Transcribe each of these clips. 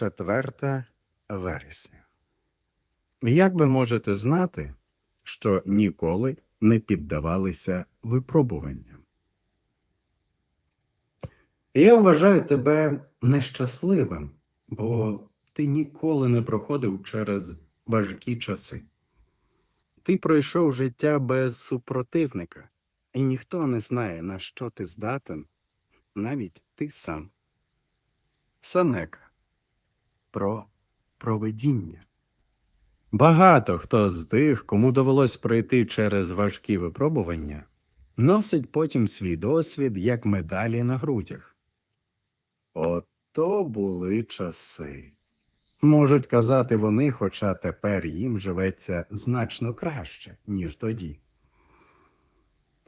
4 вересня. Як ви можете знати, що ніколи не піддавалися випробуванням? Я вважаю тебе нещасливим, бо ти ніколи не проходив через важкі часи. Ти пройшов життя без супротивника, і ніхто не знає, на що ти здатен, навіть ти сам. Санека про проведіння. Багато хто з тих, кому довелось пройти через важкі випробування, носить потім свій досвід як медалі на грудях. Ото були часи. Можуть казати вони, хоча тепер їм живеться значно краще, ніж тоді.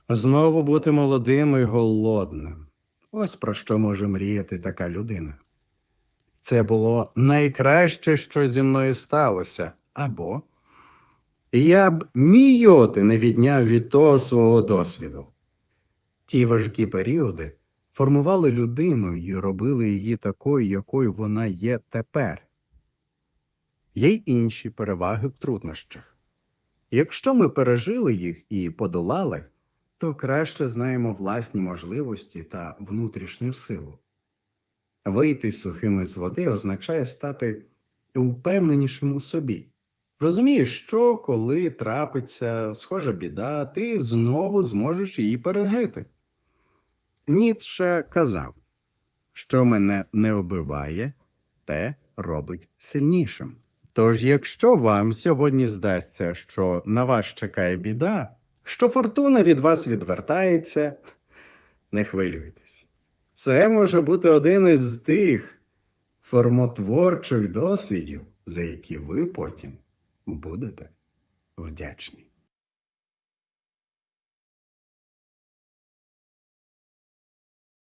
Знову бути молодим і голодним. Ось про що може мріяти така людина. Це було найкраще, що зі мною сталося, або я б мійоти не відняв від того свого досвіду. Ті важкі періоди формували людину і робили її такою, якою вона є тепер. Є й інші переваги в труднощах. Якщо ми пережили їх і подолали, то краще знаємо власні можливості та внутрішню силу. Вийти сухими з води означає стати впевненішим у собі. Розумієш, що коли трапиться схожа біда, ти знову зможеш її пережити. Ніцше казав, що мене не вбиває, те робить сильнішим. Тож, якщо вам сьогодні здасться, що на вас чекає біда, що фортуна від вас відвертається, не хвилюйтесь. Це може бути один із тих формотворчих досвідів, за які ви потім будете вдячні.